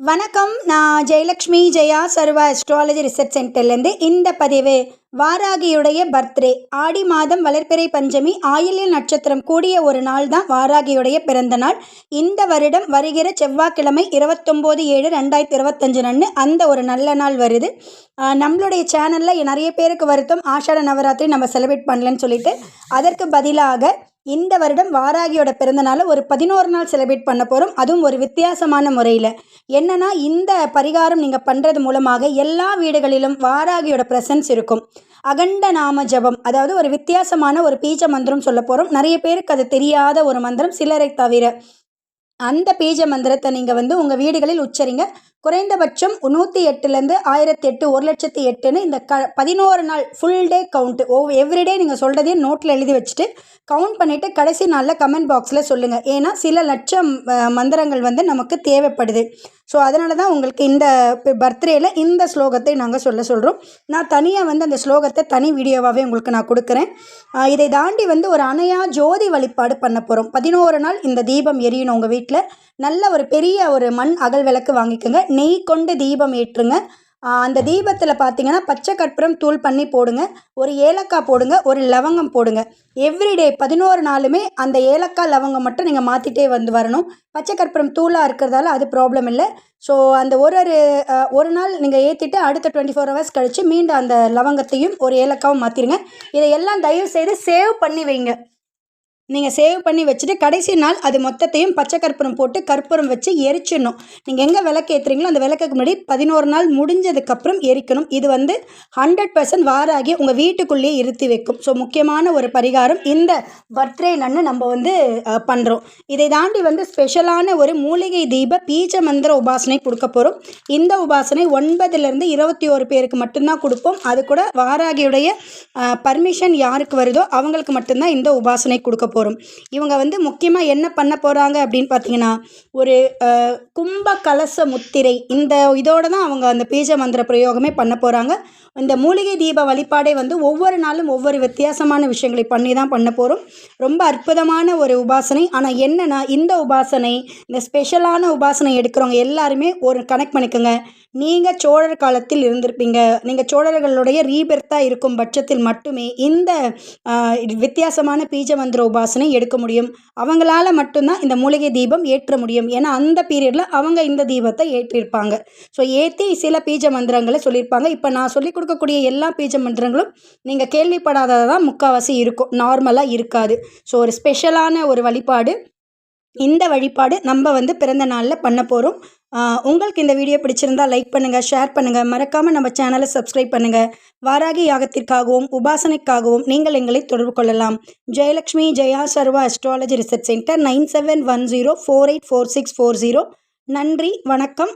வணக்கம். நான் Jayalakshmi Jaya Sarva astrology research சென்டர்லேருந்து இந்த பதிவு வாராகியுடைய பர்த்டே ஆடி மாதம் வளர்ப்பிறை பஞ்சமி ஆயில்ய நட்சத்திரம் கூடிய ஒரு நாள் தான் வாராகியுடைய பிறந்த நாள். இந்த வருடம் வருகிற செவ்வாய்க்கிழமை இருபத்தொம்போது ஏழு ரெண்டாயிரத்தி இருபத்தஞ்சு நன்னு அந்த ஒரு நல்ல நாள் வருது. நம்மளுடைய சேனலில் நிறைய பேருக்கு வருத்தம். ஆஷாட நவராத்திரி நம்ம செலிப்ரேட் பண்ணலன்னு சொல்லிட்டு அதற்கு பதிலாக இந்த வருடம் வாராகியோட பிறந்தநாளை ஒரு பதினோரு நாள் செலிப்ரேட் பண்ண போகிறோம் அதுவும் ஒரு வித்தியாசமான முறையில். என்னென்னா இந்த பரிகாரம் நீங்கள் பண்ணுறது மூலமாக எல்லா வீடுகளிலும் வாராகியோட ப்ரெசன்ஸ் இருக்கும். அகண்ட நாம ஜபம் அதாவது ஒரு வித்தியாசமான ஒரு பீஜ மந்திரம் சொல்ல போகிறோம் நிறைய பேருக்கு அது தெரியாத ஒரு மந்திரம் சிலரை தவிர. அந்த பீஜ மந்திரத்தை நீங்கள் வந்து உங்கள் வீடுகளில் உச்சரிங்க. குறைந்தபட்சம் நூற்றி எட்டுலேருந்து ஆயிரத்தி எட்டு ஒரு லட்சத்தி எட்டுன்னு இந்த க பதினோரு நாள் ஃபுல் டே கவுண்ட்டு ஓ எவ்ரிடே நீங்கள் சொல்கிறதையும் நோட்டில் எழுதி வச்சுட்டு கவுண்ட் பண்ணிவிட்டு கடைசி நாளில் கமெண்ட் பாக்ஸில் சொல்லுங்கள் ஏன்னா சில லட்சம் மந்திரங்கள் வந்து நமக்கு தேவைப்படுது. ஸோ அதனால தான் உங்களுக்கு இந்த பர்த்டேயில் இந்த ஸ்லோகத்தை நாங்கள் சொல்ல சொல்கிறோம் நான் தனியாக வந்து அந்த ஸ்லோகத்தை தனி வீடியோவாகவே உங்களுக்கு நான் கொடுக்குறேன். இதை தாண்டி வந்து ஒரு அணையா ஜோதி வழிபாடு பண்ண போகிறோம் பதினோரு நாள் இந்த தீபம் எரியணும் உங்கள் வீட்டில் நல்ல ஒரு பெரிய ஒரு மண் அகல் விளக்கு வாங்கிக்கோங்க. நெய் கொண்டு தீபம் ஏற்றுங்க. அந்த தீபத்தில் பார்த்தீங்கன்னா பச்சை கற்பூரம் தூள் பண்ணி போடுங்க. ஒரு ஏலக்காய் போடுங்க ஒரு லவங்கம் போடுங்க. எவ்ரிடே பதினோரு நாளுமே அந்த ஏலக்காய் லவங்கம் மட்டும் நீங்கள் மாற்றிட்டே வந்து வரணும். பச்சை கற்பூரம் தூளாக இருக்கிறதால அது ப்ராப்ளம் இல்லை. ஸோ அந்த ஒரு ஒரு ஒரு நாள் நீங்கள் ஏற்றிட்டு அடுத்த டுவெண்ட்டி ஃபோர் ஹவர்ஸ் கழித்து மீண்டும் அந்த லவங்கத்தையும் ஒரு ஏலக்காவும் மாற்றிடுங்க இதையெல்லாம் தயவு செய்து சேவ் பண்ணி வைங்க. நீங்கள் சேவ் பண்ணி வச்சுட்டு கடைசி நாள் அது மொத்தத்தையும் பச்சை கற்பூரம் போட்டு கற்பூரம் வச்சு எரிச்சிடணும். நீங்கள் எங்கே விளக்கு ஏற்றுறீங்களோ அந்த விளக்குக்கு முன்னாடி பதினோரு நாள் முடிஞ்சதுக்கப்புறம் எரிக்கணும். இது வந்து ஹண்ட்ரட் பர்சன்ட் வாராகி உங்கள் வீட்டுக்குள்ளேயே இருத்தி வைக்கும். ஸோ முக்கியமான ஒரு பரிகாரம் இந்த பர்த்டே நன்னு நம்ம வந்து பண்ணுறோம் இதை தாண்டி வந்து ஸ்பெஷலான ஒரு மூலிகை தீப பீஜ மந்திர உபாசனை கொடுக்க போகிறோம் இந்த உபாசனை ஒன்பதுலேருந்து இருபத்தி ஒரு பேருக்கு மட்டும்தான் கொடுப்போம். அது கூட வாராகியுடைய பர்மிஷன் யாருக்கு வருதோ அவங்களுக்கு மட்டும்தான் இந்த உபாசனை கொடுக்க போகிறோம் இவங்க வந்து முக்கியமாக என்ன பண்ண போகிறாங்க அப்படின்னு பார்த்தீங்கன்னா ஒரு கும்ப கலச முத்திரை. இந்த இதோடு தான் அவங்க அந்த பீஜ மந்திர பிரயோகமே பண்ண போகிறாங்க இந்த மூலிகை தீப வழிபாடே வந்து ஒவ்வொரு நாளும் ஒவ்வொரு வித்தியாசமான விஷயங்களை பண்ணி தான் பண்ண போகிறோம் ரொம்ப அற்புதமான ஒரு உபாசனை. ஆனால் என்னென்னா இந்த உபாசனை இந்த ஸ்பெஷலான உபாசனை எடுக்கிறவங்க எல்லாருமே ஒரு கனெக்ட் பண்ணிக்கோங்க. நீங்கள் சோழர் காலத்தில் இருந்திருப்பீங்க. நீங்கள் சோழர்களுடைய ரீபெர்த்தாக இருக்கும் பட்சத்தில் மட்டுமே இந்த வித்தியாசமான பீஜ மந்திர உபாசனை வாசனை எடுக்க முடியும். அவங்களால மட்டும்தான் இந்த மூலிகை தீபம் ஏற்ற முடியும். ஏன்னா அந்த பீரியடில் அவங்க இந்த தீபத்தை ஏற்றிருப்பாங்க. ஸோ ஏற்றி சில பீஜ மந்திரங்களை சொல்லியிருப்பாங்க. இப்போ நான் சொல்லிக் கொடுக்கக்கூடிய எல்லா பீஜ மந்திரங்களும் நீங்கள் கேள்விப்படாததான் முக்கால்வாசி இருக்கும். நார்மலாக இருக்காது. ஸோ ஒரு ஸ்பெஷலான ஒரு வழிபாடு இந்த வழிபாடு நம்ம வந்து பிறந்த நாளில் பண்ண போகிறோம் உங்களுக்கு இந்த வீடியோ பிடிச்சிருந்தா லைக் பண்ணுங்கள் ஷேர் பண்ணுங்கள் மறக்காமல் நம்ம சேனலை சப்ஸ்கிரைப் பண்ணுங்கள் வாராகி யாகத்திற்காகவும் உபாசனைக்காகவும் நீங்கள் எங்களை தொடர்பு கொள்ளலாம். Jayalakshmi Jaya Sarva astrology research centre nine seven one zero four eight four six four zero. நன்றி வணக்கம்.